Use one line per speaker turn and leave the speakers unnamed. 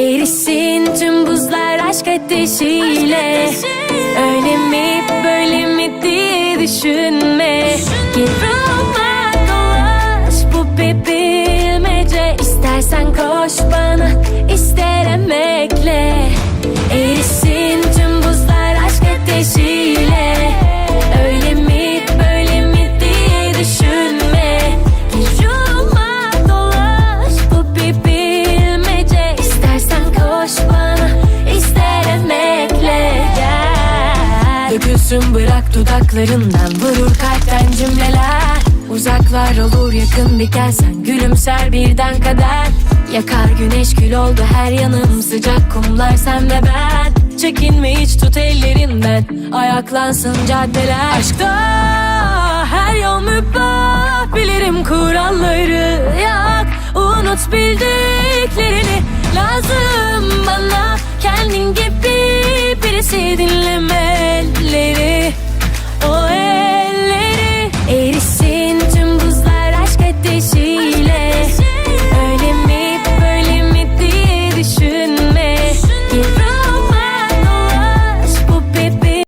Erisin tüm buzlar aşk ateşiyle. Öyle mi böyle mi diye düşünme Gel Dökülsün bırak dudaklarından. Vurur kalpten cümleler. Uzaklar olur yakın biten sen Gülümser birden kader. Yakar güneş kül oldu her yanım. Sıcak kumlar sen ve ben. Çekinme hiç tut ellerinden Ayaklansın caddeler. Aşkta her yol mübah. Bilirim kuralları. Yak Unut bildiklerini